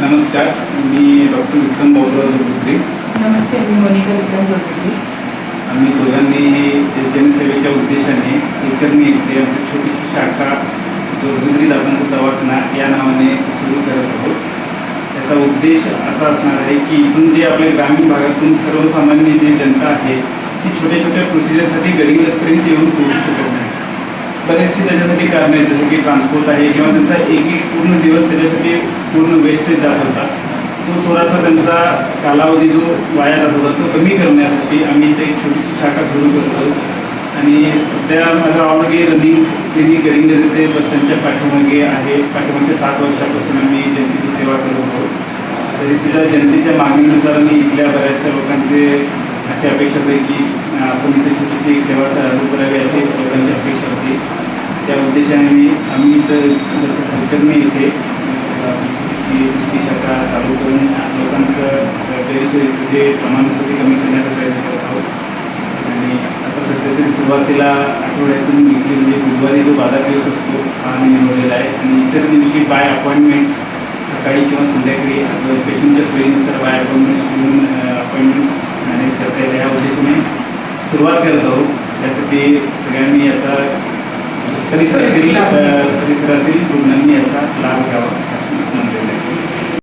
नमस्कार मी डॉक्टर विक्रम बाबुराव जोगुत्री नमस्ते मी मोनिका विक्रम जोडली आम्ही दोघांनी जनसेवेच्या उद्देशाने एकरणी येथे आमची छोटीशी शाखा जोगुद्री दादांचा दवाखाना या नावाने सुरू करत आहोत. त्याचा उद्देश असा असणार आहे की इथून जे आपल्या ग्रामीण भागातून सर्वसामान्य जी जनता आहे ती छोट्या छोट्या प्रोसिजरसाठी गडिंग्लजपर्यंत येऊन पोहोचू शकत नाही. बरेचशी त्याच्यासाठी कारणं आहेत जसं की ट्रान्सपोर्ट आहे किंवा त्यांचा एक एक पूर्ण दिवस त्याच्यासाठी पूर्ण वेस्टेज जात होता. तो थोडासा त्यांचा कालावधी जो वाया जात होता तो कमी करण्यासाठी आम्ही इथे एक छोटीशी शाखा सुरू करतो. आणि सध्या माझं ऑलरेडी रनिंग क्लिनिक गडिंग ते बस स्टँडच्या पाठीमागे आहे. पाठीमागच्या सात वर्षापासून आम्ही जनतेची सेवा करत आहोत. तरीसुद्धा जनतेच्या मागणीनुसार आम्ही इथल्या बऱ्याचशा लोकांचे अशी अपेक्षा होते की आपण इथे छोटीशी सेवा चालू करावी अशी त्या उद्देशाने आम्ही इथं जसं हलकर्णी येथे छोटीशी दुसरी शाखा चालू करून लोकांचं गैरसोयीचं जे प्रमाण होतं ते कमी करण्याचा प्रयत्न करत आहोत. आणि आता सध्या तरी सुरुवातीला आठवड्यातून विकली म्हणजे बुधवारी जो बाजार दिवस असतो हा आम्ही निवडलेला आहे. आणि इतर दिवशी बाय अपॉइंटमेंट्स सकाळी किंवा संध्याकाळी असं पेशंटच्या सोयीनुसार बाय अपॉइंटमेंट्स घेऊन अपॉइंटमेंट्स मॅनेज करता येईल. या उद्देशाने सुरुवात करत आहोत. त्यासाठी सगळ्यांनी याचा परिसरातील अ, परिसरातील रुग्णांनी याचा लाभ घ्यावा